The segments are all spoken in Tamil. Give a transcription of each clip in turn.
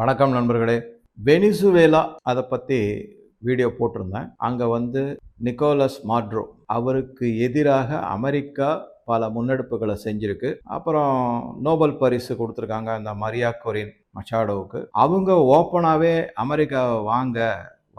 வணக்கம் நண்பர்களே. வெனிசுவேலா அதை பற்றி வீடியோ போட்டிருந்தேன். அங்கே வந்து நிக்கோலஸ் மாட்ரோ அவருக்கு எதிராக அமெரிக்கா பல முன்னெடுப்புகளை செஞ்சுருக்கு. அப்புறம் நோபல் பரிசு கொடுத்துருக்காங்க அந்த மரியா கொரின் மச்சாடோவுக்கு. அவங்க ஓப்பனாகவே அமெரிக்காவை வாங்க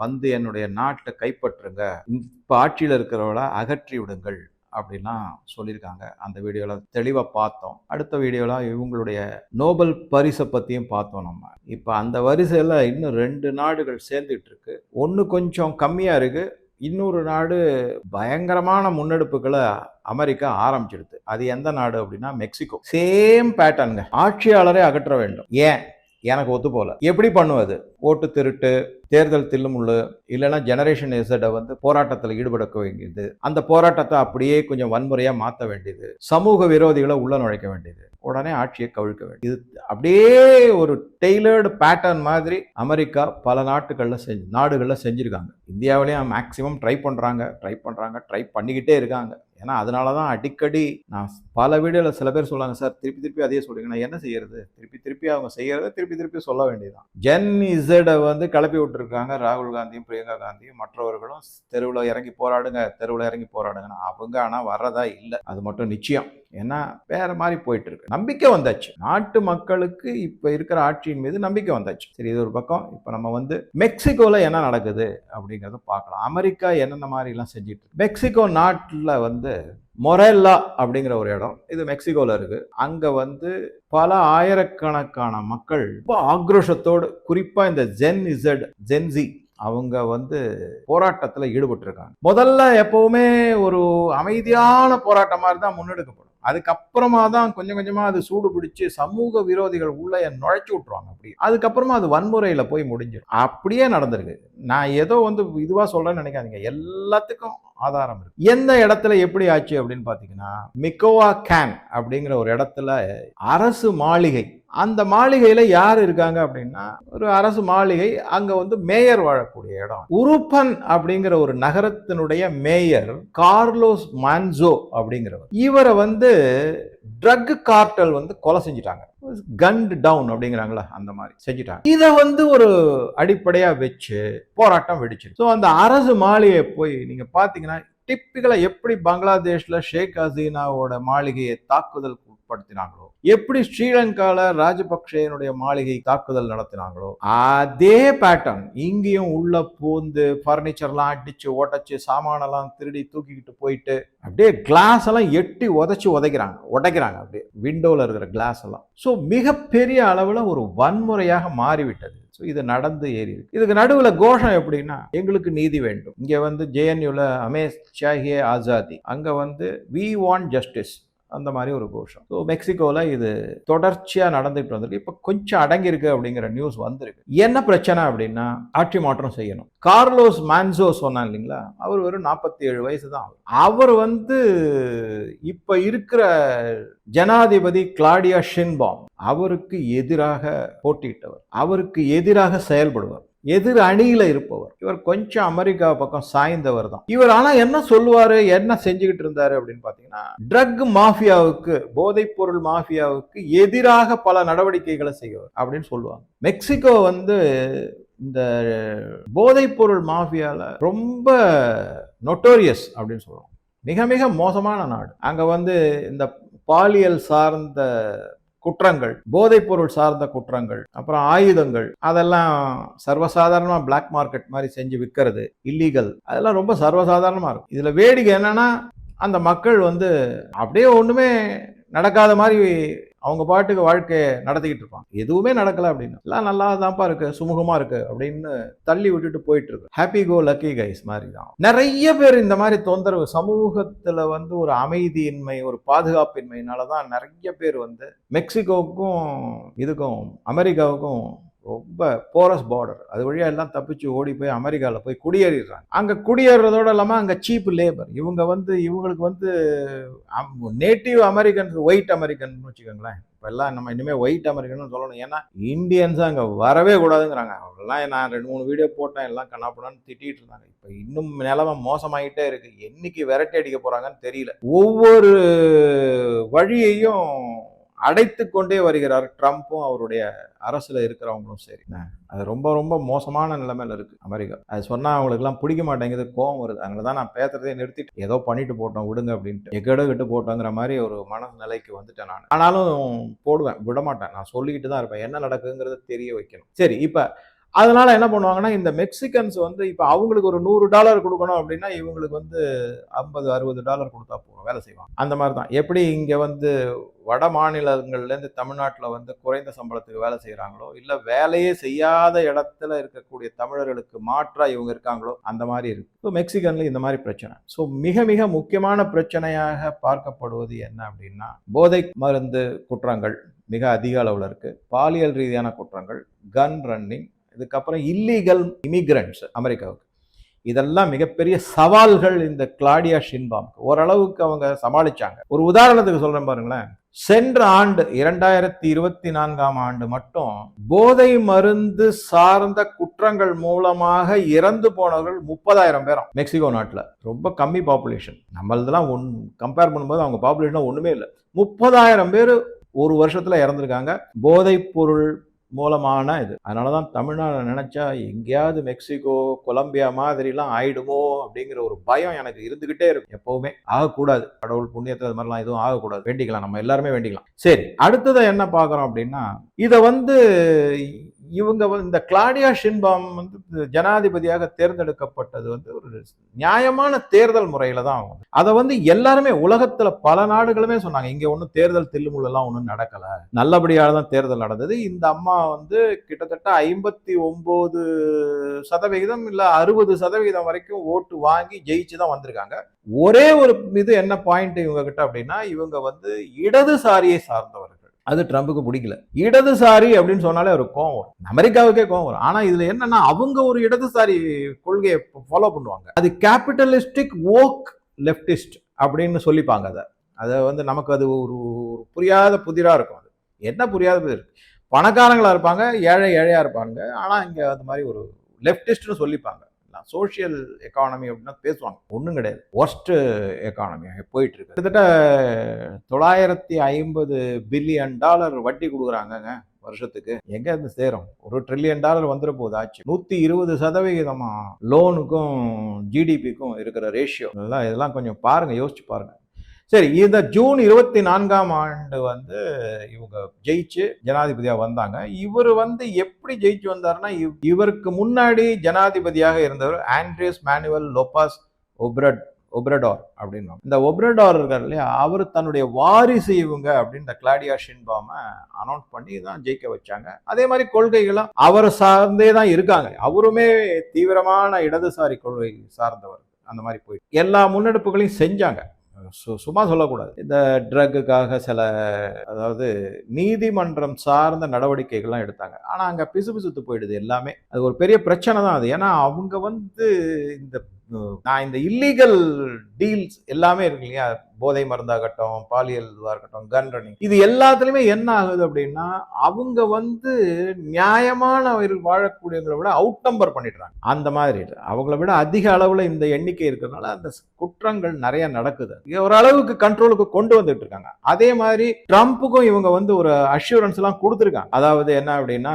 வந்து என்னுடைய நாட்டை கைப்பற்றுங்க. இப்போ ஆட்சியில் இருக்கிறவளை அகற்றி விடுங்கள் அப்படிலாம் சொல்லியிருக்காங்க. அந்த வீடியோவில் தெளிவாக பார்த்தோம். அடுத்த வீடியோவில் இவங்களுடைய நோபல் பரிசை பற்றியும் பார்த்தோம் நம்ம. இப்போ அந்த வரிசையில் இன்னும் ரெண்டு நாடுகள் சேர்ந்துட்டு இருக்கு ஒன்று கொஞ்சம் கம்மியாக இருக்கு. இன்னொரு நாடு பயங்கரமான முன்னெடுப்புகளை அமெரிக்கா ஆரம்பிச்சிடுது. அது எந்த நாடு அப்படின்னா மெக்சிகோ. சேம் பேட்டர்னுங்க ஆட்சியாளரை அகற்ற வேண்டும். ஏன்? எனக்கு ஒத்து போல. எப்படி பண்ணுவது? ஓட்டு திருட்டு தேர்தல் தில்லுமுள்ளு இல்லைன்னா ஜெனரேஷன் எசடை வந்து போராட்டத்தில் ஈடுபடக்க வேண்டியது. அந்த போராட்டத்தை அப்படியே கொஞ்சம் வன்முறையாக மாற்ற வேண்டியது. சமூக விரோதிகளை உள்ள நுழைக்க வேண்டியது. உடனே ஆட்சியை கவிழ்க்க வேண்டியது. இது அப்படியே ஒரு டெய்லர்டு பேட்டர்ன் மாதிரி அமெரிக்கா பல நாட்டுகளில் செஞ்சு நாடுகளில் செஞ்சுருக்காங்க. இந்தியாவிலேயும் மேக்ஸிமம் ட்ரை பண்ணுறாங்க ட்ரை பண்ணுறாங்க ட்ரை பண்ணிக்கிட்டே இருக்காங்க. ஏன்னா அதனால தான் அடிக்கடி நான் பல வீடியோவில் சில பேர் சொல்லுவாங்க சார் திருப்பி திருப்பி அதே சொல்லுங்க நான் என்ன செய்யறது? திருப்பி திருப்பி அவங்க செய்யறத திருப்பி திருப்பி சொல்ல வேண்டியதுதான். ஜென் இசடை வந்து கிளப்பி இருக்காங்க. ராகுல் காந்தியும் பிரியங்கா காந்தியும் மற்றவர்களும் தெருவில் இறங்கி போராடுங்க தெருவில் இறங்கி போராடுங்க அவங்க ஆனால் வர்றதா இல்லை. அது மட்டும் நிச்சயம். ஏன்னா வேற மாதிரி போயிட்டு இருக்கு நம்பிக்கை வந்தாச்சு. நாட்டு மக்களுக்கு இப்போ இருக்கிற ஆட்சியின் மீது நம்பிக்கை வந்தாச்சு. சரி இது ஒரு பக்கம். இப்போ நம்ம வந்து மெக்சிகோவில் என்ன நடக்குது அப்படிங்கிறத பார்க்கலாம். அமெரிக்கா என்னென்ன மாதிரிலாம் செஞ்சுட்டு மெக்சிகோ நாட்டில் வந்து மொரெல்லா அப்படிங்கிற ஒரு இடம். இது மெக்சிகோவில் இருக்கு. அங்கே வந்து பல ஆயிரக்கணக்கான மக்கள் ரொம்ப ஆக்ரோஷத்தோடு குறிப்பாக இந்த ஜென் இசட் ஜென்சி அவங்க வந்து போராட்டத்தில் ஈடுபட்டிருக்காங்க. முதல்ல எப்பவுமே ஒரு அமைதியான போராட்டம் மாதிரி தான் முன்னெடுக்கப்படும். அதுக்கப்புறமா தான் கொஞ்சம் கொஞ்சமா அது சூடு பிடிச்சு சமூக விரோதிகள் உள்ள நுழைச்சி விட்டுருவாங்க அப்படி. அதுக்கப்புறமா அது வன்முறையில போய் முடிஞ்சிடும். அப்படியே நடந்திருக்கு. நான் ஏதோ வந்து இதுவா சொல்றேன்னு நினைக்காதீங்க. எல்லாத்துக்கும் ஆதாரம் இருக்கு. எந்த இடத்துல எப்படி ஆச்சு அப்படின்னு பார்த்தீங்கன்னா மிக்கோவா கேன் அப்படிங்கிற ஒரு இடத்துல அரசு மாளிகை. அந்த மாளிகையில் யார் இருக்காங்க அப்படின்னா ஒரு அரசு மாளிகை அங்கே வந்து மேயர் வாழக்கூடிய இடம். உருப்பன் அப்படிங்கிற ஒரு நகரத்தினுடைய மேயர் கார்லோஸ் மான்சோ அப்படிங்கிறவர். இவரை வந்து ட்ரக் கார்ட்டல் வந்து கொலை செஞ்சிட்டாங்க. கண்ட் டவுன் அப்படிங்கிறாங்களா? அந்த மாதிரி செஞ்சுட்டாங்க. இதை வந்து ஒரு அடிப்படையா வச்சு போராட்டம் வெடிச்சு ஸோ அந்த அரசு மாளிகையை போய் நீங்க பார்த்தீங்கன்னா டிப்புகளை எப்படி பங்களாதேஷ்ல ஷேக் ஹசீனாவோட மாளிகையை தாக்குதல் உட்படுத்தினாங்களோ எப்படி ஸ்ரீலங்கால ராஜபக்சேனுடைய மாளிகை தாக்குதல் நடத்தினாங்களோ அதே பேட்டர்ன் இங்கேயும் உள்ள பூந்து பர்னிச்சர்லாம் அடிச்சு உடைச்சு சாமானெல்லாம் திருடி தூக்கிக்கிட்டு போயிட்டு அப்படியே கிளாஸ் எல்லாம் எட்டி உதச்சி உதைக்கிறாங்க உடைக்கிறாங்க அப்படியே விண்டோவில் இருக்கிற கிளாஸ் எல்லாம். ஸோ மிகப்பெரிய அளவில் ஒரு வன்முறையாக மாறிவிட்டது. ஸோ இது நடந்து ஏறி இருக்கு. இதுக்கு நடுவில் கோஷம் எப்படின்னா எங்களுக்கு நீதி வேண்டும். இங்கே வந்து ஜேஎன்யூவில் அமேஷ் ஷாஹியே ஆசாதி. அங்கே வந்து வி வாண்ட் ஜஸ்டிஸ் அந்த மாதிரி ஒரு கோஷம். ஸோ மெக்சிகோவில் இது தொடர்ச்சியாக நடந்துகிட்டு வந்திருக்கு. இப்போ கொஞ்சம் அடங்கியிருக்கு அப்படிங்கிற நியூஸ் வந்திருக்கு. என்ன பிரச்சனை அப்படின்னா ஆட்சி மாற்றம் செய்யணும். கார்லோஸ் மான்சோ சொன்னான் இல்லைங்களா? அவர் வெறும் நாற்பத்தி ஏழு வயசு தான் அவர் வந்து இப்போ இருக்கிற ஜனாதிபதி கிளாடியா ஷின்பாம் அவருக்கு எதிராக போட்டியிட்டவர். அவருக்கு எதிராக செயல்படுவார். எதிர் அணியில் இருப்பவர். இவர் கொஞ்சம் அமெரிக்கா பக்கம் சாய்ந்தவர் தான். இவர் ஆனால் என்ன சொல்லுவார் என்ன செஞ்சுக்கிட்டு இருந்தார் அப்படின்னு பார்த்தீங்கன்னா ட்ரக் மாஃபியாவுக்கு போதைப்பொருள் மாஃபியாவுக்கு எதிராக பல நடவடிக்கைகளை செய்வார் அப்படின்னு சொல்லுவாங்க. மெக்சிகோ வந்து இந்த போதைப்பொருள் மாஃபியாவில் ரொம்ப நொட்டோரியஸ் அப்படின்னு சொல்லுவாங்க. மிக மிக மோசமான நாடு. அங்கே வந்து இந்த பாலியல் சார்ந்த குற்றங்கள் போதைப் பொருள் சார்ந்த குற்றங்கள் அப்புறம் ஆயுதங்கள் அதெல்லாம் சர்வசாதாரணமாக பிளாக் மார்க்கெட் மாதிரி செஞ்சு விற்கிறது இல்லீகல் அதெல்லாம் ரொம்ப சர்வசாதாரணமாக இருக்கும். இதில் வேடிக்கை என்னன்னா அந்த மக்கள் வந்து அப்படியே ஒன்றுமே நடக்காத மாதிரி அவங்க பாட்டுக்கு வாழ்க்கையை நடத்திக்கிட்டு இருப்பாங்க. எதுவுமே நடக்கல அப்படின்னு. எல்லாம் நல்லா தான்ப்பா இருக்கு சுமூகமா இருக்கு அப்படின்னு தள்ளி விட்டுட்டு போயிட்டு இருக்கு. ஹாப்பி கோ லக்கி கைஸ் மாதிரி தான் நிறைய பேர் இந்த மாதிரி தொந்தரவு சமூகத்துல வந்து ஒரு அமைதியின்மை ஒரு பாதுகாப்பின்மையினால தான் நிறைய பேர் வந்து மெக்சிகோவுக்கும் இதுக்கும் அமெரிக்காவுக்கும் ரொம்ப போரஸ் பார்டர் அது வழியாக எல்லாம் தப்பிச்சு ஓடி போய் அமெரிக்காவில் போய் குடியேறிடுறாங்க. அங்கே குடியேறதோடு இல்லாமல் அங்கே சீப் லேபர் இவங்க வந்து இவங்களுக்கு வந்து நேட்டிவ் அமெரிக்கன்ஸ் ஒயிட் அமெரிக்கன் வச்சுக்கோங்களேன். இப்போ எல்லாம் நம்ம இனிமேல் ஒயிட் அமெரிக்கன் சொல்லணும். ஏன்னா இந்தியன்ஸ் அங்கே வரவே கூடாதுங்கிறாங்க. அவங்களாம் நான் ரெண்டு மூணு வீடியோ போட்டேன். எல்லாம் கண்ணாப்படான்னு திட்டிகிட்டு இருந்தாங்க. இப்போ இன்னும் நிலமை மோசமாயிட்டே இருக்குது என்னைக்கு விரட்டி அடிக்க போகிறாங்கன்னு தெரியல. ஒவ்வொரு வழியையும் அடைத்து கொண்டே வருகிறார் ட்ரம்ப்பும் அவருடைய அரசுல இருக்கிறவங்களும் சரி. அது ரொம்ப ரொம்ப மோசமான நிலைமையில இருக்கு அமெரிக்கா. அது சொன்னா அவங்களுக்குலாம் பிடிக்க மாட்டேங்குது கோவம் வருது. அதனால தான் நான் பேசுறதே நிறுத்திட்டு ஏதோ பண்ணிட்டு போட்டோம் விடுங்க அப்படின்ட்டு. எக்கடோ கிட்ட போட்டோங்கிற மாதிரி ஒரு மனநிலைக்கு வந்துட்டேன் நான். ஆனாலும் போடுவேன் விட மாட்டேன் நான் சொல்லிக்கிட்டு தான் இருப்பேன். என்ன நடக்குங்கிறத தெரிய வைக்கணும். சரி இப்போ அதனால என்ன பண்ணுவாங்கன்னா இந்த மெக்சிகன்ஸ் வந்து இப்போ அவங்களுக்கு ஒரு நூறு டாலர் கொடுக்கணும் அப்படின்னா இவங்களுக்கு வந்து ஐம்பது அறுபது டாலர் கொடுத்தா போதும் வேலை செய்வாங்க. அந்த மாதிரி தான் எப்படி இங்கே வந்து வட மாநிலங்கள்லேருந்து தமிழ்நாட்டில் வந்து குறைந்த சம்பளத்துக்கு வேலை செய்கிறாங்களோ இல்லை வேலையே செய்யாத இடத்துல இருக்கக்கூடிய தமிழர்களுக்கு மாற்றாக இவங்க இருக்காங்களோ அந்த மாதிரி இருக்குது ஸோ மெக்சிகனில் இந்த மாதிரி பிரச்சனை. ஸோ மிக மிக முக்கியமான பிரச்சனையாக பார்க்கப்படுவது என்ன அப்படின்னா போதை மருந்து குற்றங்கள் மிக அதிக அளவில் இருக்குது பாலியல் ரீதியான குற்றங்கள் கன் ரன்னிங் இதுக்கப்புறம் இல்லீகல் இமிக்ரண்ட்ஸ் அமெரிக்காவுக்கு. இதெல்லாம் மிகப்பெரிய சவால்கள் இந்த கிளாடியா ஷின்பாம்க்கு. ஓரளவுக்கு அவங்க சமாளிச்சாங்க. ஒரு உதாரணத்துக்கு சொல்றேன் பாருங்களேன். சென்ற ஆண்டு இரண்டாயிரத்தி இருபத்தி நான்காம் ஆண்டு மட்டும் போதை மருந்து சார்ந்த குற்றங்கள் மூலமாக இறந்து போனவர்கள் முப்பதாயிரம் பேரும். மெக்சிகோ நாட்டில். ரொம்ப கம்மி பாப்புலேஷன் நம்மளதெல்லாம் ஒன் கம்பேர் பண்ணும்போது அவங்க பாப்புலேஷன் ஒன்றுமே இல்லை. முப்பதாயிரம் பேர் ஒரு வருஷத்தில் இறந்துருக்காங்க. போதைப் பொருள் மூலமான இது. அதனால தான் தமிழ்நாடு நினைச்சா எங்கேயாவது மெக்சிகோ கொலம்பியா மாதிரிலாம் ஆயிடுமோ அப்படிங்கிற ஒரு பயம் எனக்கு இருந்துகிட்டே இருக்கும். எப்பவுமே ஆகக்கூடாது. கடவுள் புண்ணியத்தில் அது மாதிரிலாம் எதுவும் ஆகக்கூடாது. வேண்டிக்கலாம். நம்ம எல்லாருமே வேண்டிக்கலாம். சரி அடுத்ததை என்ன பார்க்குறோம் அப்படின்னா இதை வந்து இவங்க வந்து இந்த கிளாடியா ஷின்பாம் வந்து ஜனாதிபதியாக தேர்ந்தெடுக்கப்பட்டது வந்து ஒரு நியாயமான தேர்தல் முறையில தான் ஆகும். அதை வந்து எல்லாருமே உலகத்துல பல நாடுகளுமே சொன்னாங்க. இங்க ஒன்றும் தேர்தல் தில்லுமுள்ளெல்லாம் ஒன்றும் நடக்கல. நல்லபடியாக தான் தேர்தல் நடந்தது. இந்த அம்மா வந்து கிட்டத்தட்ட ஐம்பத்தி ஒன்பது சதவிகிதம் இல்ல அறுபது சதவிகிதம் வரைக்கும் ஓட்டு வாங்கி ஜெயிச்சு தான் வந்திருக்காங்க. ஒரே ஒரு இது என்ன பாயிண்ட் இவங்க கிட்ட அப்படின்னா இவங்க வந்து இடதுசாரியை சார்ந்தவர்கள். அது ட்ரம்புக்கு பிடிக்கல. இடதுசாரி அப்படின்னு சொன்னாலே ஒரு கோவம் வரும். அமெரிக்காவுக்கே கோவம் வரும். ஆனால் இதில் என்னன்னா அவங்க ஒரு இடதுசாரி கொள்கையை ஃபாலோ பண்ணுவாங்க. அது கேபிட்டலிஸ்டிக் ஓக் லெப்டிஸ்ட் அப்படின்னு சொல்லிப்பாங்க அதை. அதை வந்து நமக்கு அது ஒரு ஒரு புரியாத புதிராக இருக்கும் அது. என்ன புரியாத புதிர்? பணக்காரங்களாக இருப்பாங்க ஏழை ஏழையாக இருப்பாங்க. ஆனால் இங்கே அது மாதிரி ஒரு லெப்டிஸ்ட்னு சொல்லிப்பாங்க. சோஷியல் எக்கானமி அப்படின்னா பேசுவாங்க. ஒன்றும் கிடையாது. ஒர்ஸ்ட் எக்கானமி போயிட்டு இருக்கு கிட்டத்தட்ட தொள்ளாயிரத்தி ஐம்பது பில்லியன் டாலர் வட்டி கொடுக்குறாங்கங்க வருஷத்துக்கு. எங்க இருந்து சேரும்? ஒரு ட்ரில்லியன் டாலர் வந்துட போகுது ஆச்சு. நூத்தி இருபது சதவிகிதமா லோனுக்கும் ஜிடிபிக்கும் இருக்கிற ரேஷியோ இதெல்லாம் இதெல்லாம் கொஞ்சம் பாருங்க யோசிச்சு பாருங்க. சரி இந்த ஜூன் இருபத்தி நான்காம் ஆண்டு வந்து இவங்க ஜெயிச்சு ஜனாதிபதியாக வந்தாங்க. இவர் வந்து எப்படி ஜெயிச்சு வந்தாருன்னா இவ்- இவருக்கு முன்னாடி ஜனாதிபதியாக இருந்தவர் ஆண்ட்ரியஸ் மேனுவல் லோபாஸ் ஒப்ரட் ஒப்ரடார் அப்படின்னு. இந்த ஒப்ரடார் இருக்கார் இல்லையா அவர் தன்னுடைய வாரிசு இவங்க அப்படின்னு இந்த கிளாடியா ஷின்பாம அனௌன்ஸ் பண்ணி தான் ஜெயிக்க வச்சாங்க. அதே மாதிரி கொள்கைகளும் அவரை சார்ந்தே தான் இருக்காங்க. அவருமே தீவிரமான இடதுசாரி கொள்கை சார்ந்தவர். அந்த மாதிரி போயிட்டு எல்லா முன்னெடுப்புகளையும் செஞ்சாங்க. ஸோ சும்மா சொல்லக்கூடாது. இந்த ட்ரக்குக்காக சில அதாவது நீதிமன்றம் சார்ந்த நடவடிக்கைகள்லாம் எடுத்தாங்க. ஆனால் அங்கே பிசுபிசுத்து போயிடுது எல்லாமே. அது ஒரு பெரிய பிரச்சனை தான் அது. ஏன்னா அவங்க வந்து இந்த நான் இந்த இல்லீகல் டீல்ஸ் எல்லாமே இருக்கு இல்லையா? போதை மருந்தாகட்டும் பாலியல் இதுவாக இருக்கட்டும் கன் ரன்னிங் இது எல்லாத்துலேயுமே என்ன ஆகுது அப்படின்னா அவங்க வந்து நியாயமான அவர் வாழக்கூடியவங்களை விட அவுட் நம்பர் பண்ணிடுறாங்க. அந்த மாதிரி அவங்கள விட அதிக அளவில் இந்த எண்ணிக்கை இருக்கிறதுனால அந்த குற்றங்கள் நிறைய நடக்குது. ஓரளவுக்கு கண்ட்ரோலுக்கு கொண்டு வந்துட்டு இருக்காங்க. அதே மாதிரி ட்ரம்ப்புக்கும் இவங்க வந்து ஒரு அஷூரன்ஸ் எல்லாம் கொடுத்துருக்காங்க. அதாவது என்ன அப்படின்னா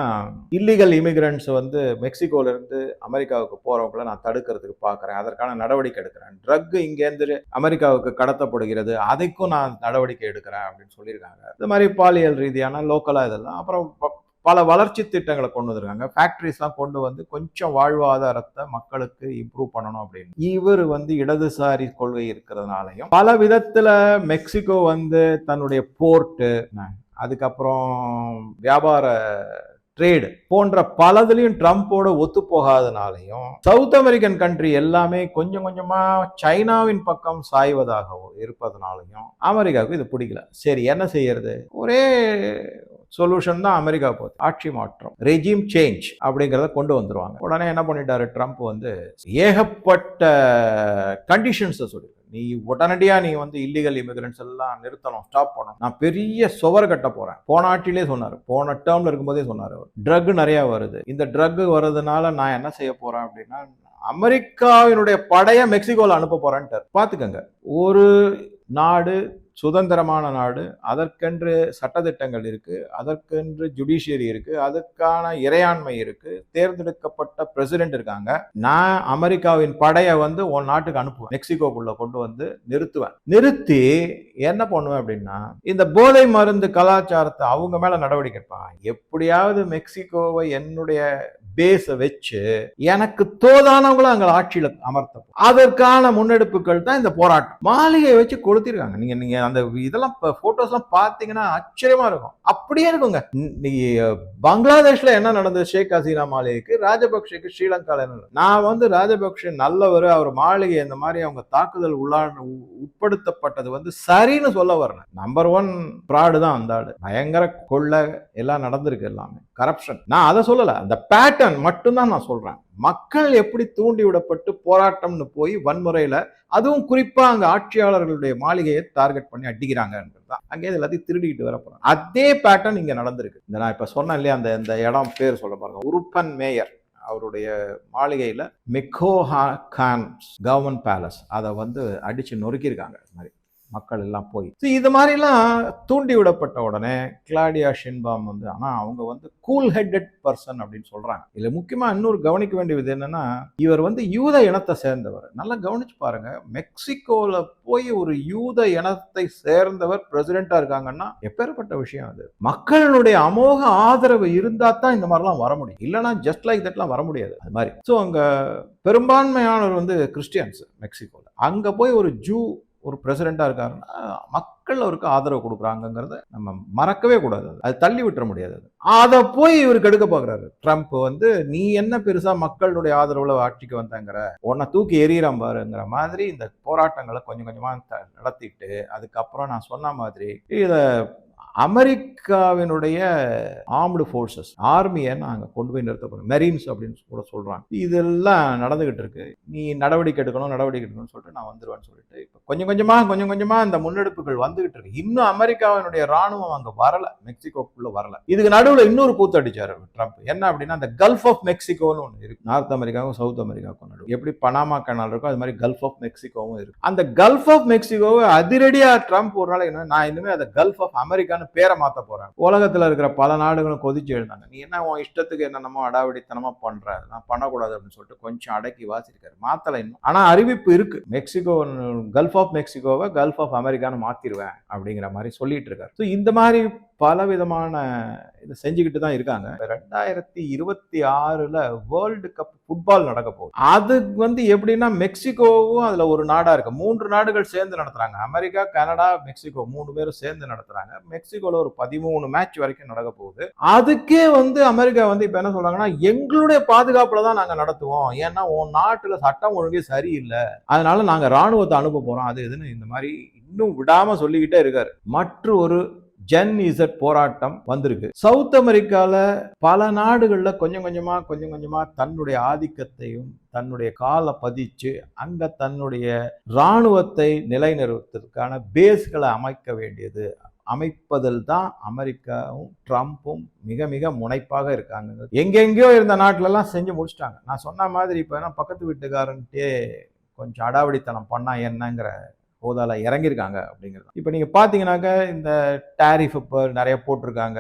இல்லீகல் இமிகிரண்ட்ஸ் வந்து மெக்சிகோல இருந்து அமெரிக்காவுக்கு போறவங்கள நான் தடுக்கிறதுக்கு பார்க்கறேன் அதற்கான நடவடிக்கை எடுக்கிறேன். ட்ரக் இங்கேருந்து அமெரிக்காவுக்கு கடத்தப்படுகிறது. அதைக்கும் நான் நடவடிக்கை எடுக்கிறேன் அப்படின்னு சொல்லியிருக்காங்க. இந்த மாதிரி பாலியல் ரீதியான லோக்கலாக இதெல்லாம். அப்புறம் ப- பல வளர்ச்சி திட்டங்களை கொண்டு வந்திருக்காங்க. ஃபேக்ட்ரிஸ்லாம் கொண்டு வந்து கொஞ்சம் வாழ்வாதாரத்தை மக்களுக்கு இம்ப்ரூவ் பண்ணணும் அப்படின்னு. இவர் வந்து இடதுசாரி கொள்கை இருக்கிறதுனாலையும் பல விதத்தில் மெக்சிகோ வந்து தன்னுடைய போர்ட்டு அதுக்கப்புறம் வியாபார ட்ரேடு போன்ற பலதுலையும் ட்ரம்ப்போட ஒத்து போகாதனாலையும் சவுத் அமெரிக்கன் கண்ட்ரி எல்லாமே கொஞ்சம் கொஞ்சமா சைனாவின் பக்கம் சாய்வதாகவும் இருப்பதனாலையும் அமெரிக்காவுக்கு இது பிடிக்கல. சரி என்ன செய்யறது? ஒரே சொல்யூஷன் தான் அமெரிக்கா போகுது. ஆட்சி மாற்றம் ரெஜிம் சேஞ்ச் அப்படிங்கிறத கொண்டு வந்துருவாங்க. உடனே என்ன பண்ணிட்டாரு? ட்ரம்ப் வந்து ஏகப்பட்ட கண்டிஷன்ஸை சொல்லி நீ உடனடியாக நீ வந்து இல்லீகல் இமிகிரண்ட்ஸ் எல்லாம் நிறுத்தணும் ஸ்டாப் பண்ணணும். நான் பெரிய சுவர் கட்ட போகிறேன் போன ஆட்சியிலே சொன்னார். போன டேர்மில் இருக்கும்போதே சொன்னார் அவர். ட்ரக் நிறையா வருது. இந்த ட்ரக் வர்றதுனால நான் என்ன செய்ய போகிறேன் அப்படின்னா அமெரிக்காவினுடைய படைய மெக்சிகோவில் அனுப்ப போகிறேன்ட்டு பார்த்துக்கங்க. ஒரு நாடு சுதந்திரமான நாடு அதற்கென்று சட்டத்திட்டங்கள் இருக்குது அதற்கென்று ஜுடிஷியரி இருக்குது அதற்கான இறையாண்மை இருக்குது தேர்ந்தெடுக்கப்பட்ட பிரசிடென்ட் இருக்காங்க. நான் அமெரிக்காவின் படையை வந்து உன் நாட்டுக்கு அனுப்புவேன். மெக்சிகோக்குள்ளே கொண்டு வந்து நிறுத்துவேன். நிறுத்தி என்ன பண்ணுவேன் அப்படின்னா இந்த போதை மருந்து கலாச்சாரத்தை அவங்க மேலே நடவடிக்கை எடுப்பான் எப்படியாவது மெக்சிகோவை என்னுடைய பேச வச்சு எனக்கு தோதானவங்களும் அங்க ஆட்சியில் அமர்த்த அதற்கான முன்னெடுப்புகள் தான் இந்த போராட்டம். மாளிகையை வச்சு கொளுத்திருக்காங்க. நீங்க நீங்க அந்த இதெல்லாம் போட்டோஸ்லாம் பார்த்தீங்கன்னா ஆச்சரியமா இருக்கும். அப்படியே இருக்குங்க. நீங்க பங்களாதேஷ்ல என்ன நடந்தது? ஷேக் ஹசீனா மாளிகைக்கு ராஜபக்ஷேக்கு ஸ்ரீலங்கால என்ன நான் வந்து ராஜபக்ஷே நல்லவர் அவர் மாளிகை இந்த மாதிரி அவங்க தாக்குதல் உள்ளா உட்படுத்தப்பட்டது வந்து சரின்னு சொல்ல வரல. நம்பர் ஒன் ஃப்ராடு தான் அந்த ஆளு. பயங்கர கொள்ளை எல்லாம் நடந்திருக்கு எல்லாமே. கரப்ஷன் நான் அதை சொல்லல. அந்த பேட்டர்ன் மட்டும்தான் நான் சொல்றேன். மக்கள் எப்படி தூண்டி விடப்பட்டு போராட்டம்னு போய் வன்முறையில அதுவும் குறிப்பா அங்க ஆட்சியாளர்களுடைய மாளிகையை டார்கெட் பண்ணி அடிக்கிறாங்கன்றது தான். அங்கே எல்லாத்தையும் திருடிக்கிட்டு வர போறாங்க. அதே பேட்டர்ன் இங்க நடந்திருக்கு. இந்த நான் இப்ப சொன்னேன் இல்லையா அந்த இந்த இடம் பேர் சொல்ல பாருங்க. உருப்பன் மேயர் அவருடைய மாளிகையில மிக்கோஹா கான் கவர்மெண்ட் பேலஸ் அதை வந்து அடிச்சு நொறுக்கியிருக்காங்க. மாதிரி மக்கள் எல்லாம் போய். ஸோ இது மாதிரிலாம் தூண்டி விடப்பட்ட உடனே கிளாடியா ஷின்பாம் வந்து ஆனால் அவங்க வந்து கூல் ஹெட்டட் பர்சன் அப்படின்னு சொல்கிறாங்க இதில் முக்கியமாக இன்னொரு கவனிக்க வேண்டியது என்னென்னா இவர் வந்து யூத இனத்தை சேர்ந்தவர். நல்லா கவனிச்சு பாருங்க. மெக்சிகோவில் போய் ஒரு யூத இனத்தை சேர்ந்தவர் பிரசிடென்டா இருக்காங்கன்னா எப்பேற்பட்ட விஷயம் அது? மக்களுடைய அமோக ஆதரவு இருந்தால் தான் இந்த மாதிரிலாம் வர முடியும். இல்லைன்னா ஜஸ்ட் லைக் தட்லாம் வர முடியாது. அது மாதிரி. ஸோ அங்கே பெரும்பான்மையானவர் வந்து கிறிஸ்டியன்ஸ் மெக்சிகோவில் அங்கே போய் ஒரு ஜூ ஒரு பிரசிடெண்டா இருக்காருன்னா மக்கள் அவருக்கு ஆதரவு கொடுக்குறாங்கங்கிறத நம்ம மறக்கவே கூடாது அது. தள்ளி விட்டுற முடியாது அது. அதை போய் இவர் கெடுக்க பார்க்குறாரு ட்ரம்ப் வந்து நீ என்ன பெருசாக மக்களுடைய ஆதரவில் ஆட்சிக்கு வந்தங்கிற உன்னை தூக்கி எறிகிறான் பாருங்கிற மாதிரி இந்த போராட்டங்களை கொஞ்சம் கொஞ்சமாக த- நடத்திட்டு அதுக்கப்புறம் நான் சொன்ன மாதிரி இதை அமெரிக்காவினுடைய ஆர்ம்டு ஃபோர்ஸஸ் ஆர்மியை நாங்கள் கொண்டு போய் நிறுத்த போகிறோம் மெரீன்ஸ் அப்படின்னு கூட சொல்கிறாங்க இதெல்லாம் நடந்துகிட்டு இருக்கு. நீ நடவடிக்கை எடுக்கணும் நடவடிக்கை எடுக்கணும்னு சொல்லிட்டு நான் வந்துடுவேன் சொல்லிட்டு இப்போ கொஞ்சம் கொஞ்சமாக கொஞ்சம் கொஞ்சமாக இந்த முன்னெடுப்புகள் வந்துகிட்டு இருக்கு. இன்னும் அமெரிக்காவினுடைய ராணுவம் அங்கே வரல. மெக்சிகோக்குள்ளே வரல. இதுக்கு நடுவில் இன்னொரு கூத்து அடிச்சார் ட்ரம்ப். என்ன அப்படின்னா அந்த கல்ஃப் ஆஃப் மெக்சிகோன்னு ஒன்று இருக்கு. நார்த் அமெரிக்காவும் சவுத் அமெரிக்காவுக்கும் நடுவு எப்படி பனாமா கனால் இருக்கோ அது மாதிரி கல்ஃப் ஆஃப் மெக்சிகோவும் இருக்கு. அந்த கல்ஃப் ஆஃப் மெக்சிகோவை அதிரடியாக ட்ரம்ப் ஒரு நாள் என்ன நான் இன்னுமே அதை கல்ஃப் ஆஃப் அமெரிக்கான்னு பேரை மாத்த போகிறாங்க உலகத்துல இருக்கிற பல நாடுகளும் கொதிச்சு எழுந்தாங்க. நீ என்ன உன் இஷ்டத்துக்கு என்னென்னமோ அடாவடித்தனமா பண்ற? நான் பண்ணக்கூடாது அப்படின்னு சொல்லிட்டு கொஞ்சம் அடக்கி வாசிருக்காரு மாற்றலை இன்னும். ஆனால் அறிவிப்பு இருக்கு. மெக்சிகோ கல்ஃப் ஆஃப் மெக்சிகோவை கல்ஃப் ஆஃப் அமெரிக்கான்னு மாற்றிடுவேன் அப்படிங்கிற மாதிரி சொல்லிட்டு இருக்காரு. ஸோ இந்த மாதிரி பல விதமான இதை செஞ்சுக்கிட்டு தான் இருக்காங்க. ரெண்டாயிரத்தி இருபத்தி ஆறுல வேர்ல்டு கப் ஃபுட்பால் நடக்க போகுது. அது வந்து எப்படின்னா மெக்சிகோவும் அதுல ஒரு நாடா இருக்கு. மூன்று நாடுகள் சேர்ந்து நடத்துறாங்க. அமெரிக்கா கனடா மெக்சிகோ மூணு பேரும் சேர்ந்து நடத்துறாங்க. மெக்சிகோல ஒரு பதிமூணு மேட்ச் வரைக்கும் நடக்க போகுது. அதுக்கே வந்து அமெரிக்கா வந்து இப்ப என்ன சொல்றாங்கன்னா எங்களுடைய பாதுகாப்புல தான் நாங்க நடத்துவோம். ஏன்னா உன் நாட்டுல சட்டம் ஒழுங்கே சரியில்லை. அதனால நாங்க ராணுவத்தை அனுப்ப போறோம். அது இதுன்னு இந்த மாதிரி இன்னும் விடாம சொல்லிக்கிட்டே இருக்காரு. மற்ற ஒரு ஜென் இசட் போராட்டம் வந்திருக்கு. சவுத் அமெரிக்கால பல நாடுகளில் கொஞ்சம் கொஞ்சமா கொஞ்சம் கொஞ்சமா தன்னுடைய ஆதிக்கத்தையும் தன்னுடைய காலை பதிச்சு அங்க தன்னுடைய இராணுவத்தை நிலைநிறுத்துவதற்கான பேஸ்களை அமைக்க வேண்டியது. அமைப்பதில் தான் அமெரிக்காவும் ட்ரம்ப்பும் மிக மிக முனைப்பாக இருக்காங்க. எங்கெங்கேயோ இருந்த நாட்டிலலாம் செஞ்சு முடிச்சிட்டாங்க. நான் சொன்ன மாதிரி இப்போ என்ன பக்கத்து வீட்டுக்காரன்ட்டே கொஞ்சம் அடாவடித்தனம் பண்ணால் என்னங்கிற போதால இறங்கியிருக்காங்க அப்படிங்கிறது. இப்போ நீங்கள் பார்த்தீங்கன்னாக்க இந்த டேரிஃப் இப்போ நிறைய போட்டிருக்காங்க.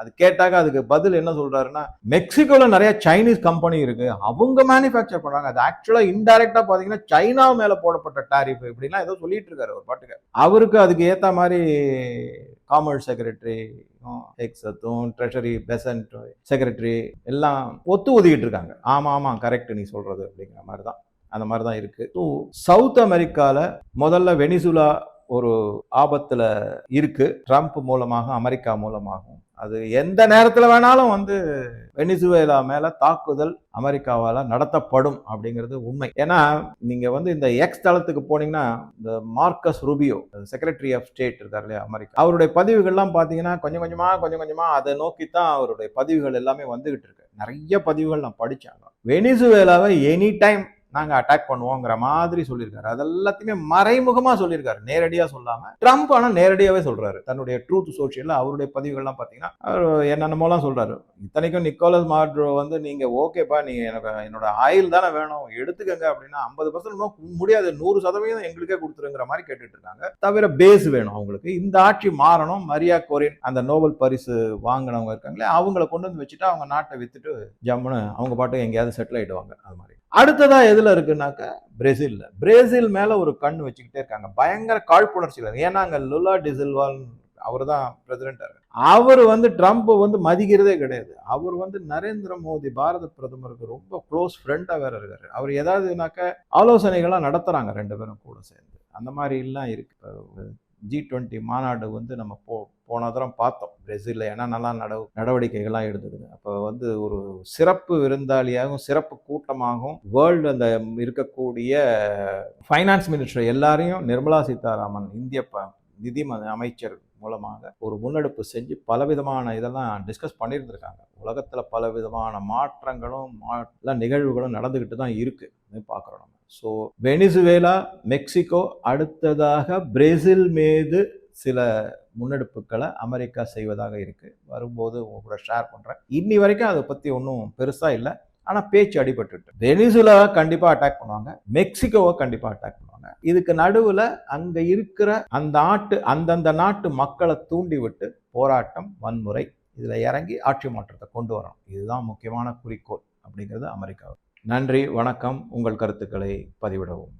அது கேட்டாக்க அதுக்கு பதில் என்ன சொல்கிறாருன்னா மெக்சிகோவில் நிறைய சைனீஸ் கம்பெனி இருக்குது அவங்க மேனுஃபேக்சர் பண்ணுறாங்க அது ஆக்சுவலாக இன்டெரக்டாக பார்த்தீங்கன்னா சைனா மேலே போடப்பட்ட டாரிஃப் இப்படிலாம் ஏதோ சொல்லிட்டு இருக்காரு ஒரு பாட்டுக்கு. அவருக்கு அதுக்கு ஏற்ற மாதிரி காமர்ஸ் செக்ரட்டரி எக்ஸத்தும் ட்ரெஷரி பெசன்ட் செக்ரட்டரி எல்லாம் ஒத்து ஒதுக்கிட்டு இருக்காங்க. ஆமாம் ஆமாம் கரெக்ட் நீ சொல்கிறது அப்படிங்கிற மாதிரி தான் அந்த மாதிரி தான் இருக்குது ஸோ சவுத் அமெரிக்காவில் முதல்ல வெனிசுலா ஒரு ஆபத்தில் இருக்குது ட்ரம்ப் மூலமாக அமெரிக்கா மூலமாகவும். அது எந்த நேரத்தில் வேணாலும் வந்து வெனிசுவேலா மேலே தாக்குதல் அமெரிக்காவால் நடத்தப்படும் அப்படிங்கிறது உண்மை. ஏன்னா நீங்கள் வந்து இந்த எக்ஸ் தளத்துக்கு போனீங்கன்னா இந்த Marco Rubio secretary of state இருக்கார் இல்லையா அமெரிக்கா. அவருடைய பதிவுகள்லாம் பார்த்தீங்கன்னா கொஞ்சம் கொஞ்சமாக கொஞ்சம் கொஞ்சமாக அதை நோக்கி தான் அவருடைய பதிவுகள் எல்லாமே வந்துகிட்டு இருக்கு. நிறைய பதிவுகள் நான் படித்தேன் வெனிசுவேலாவை எனி டைம் நாங்கள் அட்டாக் பண்ணுவோங்கிற மாதிரி சொல்லியிருக்காரு. அது எல்லாத்தையுமே மறைமுகமாக சொல்லியிருக்காரு. நேரடியாக சொல்லாமல் ட்ரம்ப் ஆனால் நேரடியாகவே சொல்கிறாரு தன்னுடைய ட்ரூத் சோஷியலில் அவருடைய பதிவுகள்லாம் பார்த்தீங்கன்னா அவர் என்னென்னமோலாம் சொல்கிறாரு இத்தனைக்கும் நிக்கோலஸ் மாட்ரோ வந்து நீங்கள் ஓகேப்பா நீங்கள் எனக்கு என்னோட ஆயில் தானே வேணும். எடுத்துக்கங்க அப்படின்னா ஐம்பது பர்சன்ட் முடியாது. நூறு சதவீதம் எங்களுக்கே கொடுத்துருங்கிற மாதிரி கேட்டுட்டு இருக்காங்க தவிர பேஸ் வேணும் அவங்களுக்கு. இந்த ஆட்சி மாறணும். மரியா கோரின் அந்த நோபல் பரிசு வாங்கினவங்க இருக்காங்களே அவங்கள கொண்டு வந்து வச்சுட்டு அவங்க நாட்டை வித்துட்டு ஜம்முன்னு அவங்க பாட்டு எங்கேயாவது செட்டில் ஆகிடுவாங்க அது மாதிரி. அடுத்ததா எதுல இருக்குன்னாக்க பிரேசில்ல. பிரேசில் மேல ஒரு கண் வச்சுக்கிட்டே இருக்காங்க. பயங்கர காழ்ப்புணர்ச்சியில் ஏன்னா அங்க லுலா டிசில்வால் அவர் தான் பிரசிடென்ட் அவர் வந்து ட்ரம்ப் வந்து மதிக்கிறதே கிடையாது. அவர் வந்து நரேந்திர மோடி பாரத பிரதமருக்கு ரொம்ப க்ளோஸ் ஃப்ரெண்டாக வேற இருக்காரு. அவர் ஏதாவதுனாக்க ஆலோசனைகள்லாம் நடத்துறாங்க. ரெண்டு பேரும் கூட சேர்ந்து. அந்த மாதிரி எல்லாம் இருக்கு. ஜி டுவெண்ட்டி மாநாடு வந்து நம்ம போ போன தரம் பார்த்தோம். பிரேசிலில் ஏன்னா நல்லா நட நடவடிக்கைகள்லாம் எடுத்தது அப்போ வந்து ஒரு சிறப்பு விருந்தாளியாகவும் சிறப்பு கூட்டமாகவும் வேர்ல்டு அந்த இருக்கக்கூடிய ஃபைனான்ஸ் மினிஸ்டர் எல்லாரையும் நிர்மலா சீதாராமன் இந்திய ப நிதி ம- அமைச்சர் மூலமாக ஒரு முன்னெடுப்பு செஞ்சு பலவிதமான இதெல்லாம் டிஸ்கஸ் பண்ணியிருந்திருக்காங்க. உலகத்தில் பலவிதமான மாற்றங்களும் மா எல்லாம் நிகழ்வுகளும் நடந்துக்கிட்டு தான் இருக்குது பார்க்குறோம் நம்ம. ஸோ வெனிசுவேலா மெக்சிகோ அடுத்ததாக பிரேசில் மீது சில முன்னெடுப்புகளை அமெரிக்கா செய்வதாக இருக்குது வரும்போது உங்க கூட ஷேர் பண்ணுறேன் இன்னி வரைக்கும் அதை பற்றி ஒன்றும் பெருசாக இல்லை. ஆனால் பேச்சு அடிபட்டுட்டு. வெனிசுலாவை கண்டிப்பாக அட்டாக் பண்ணுவாங்க. மெக்சிகோவை கண்டிப்பாக அட்டாக் பண்ணுவாங்க. இதுக்கு நடுவில் அங்கே இருக்கிற அந்த நாட்டு அந்தந்த நாட்டு மக்களை தூண்டி விட்டு போராட்டம் வன்முறை இதில் இறங்கி ஆட்சி மாற்றத்தை கொண்டு வரணும் இதுதான் முக்கியமான குறிக்கோள் அப்படிங்கிறது அமெரிக்கா நன்றி வணக்கம். உங்கள் கருத்துக்களை பதிவிடவும்.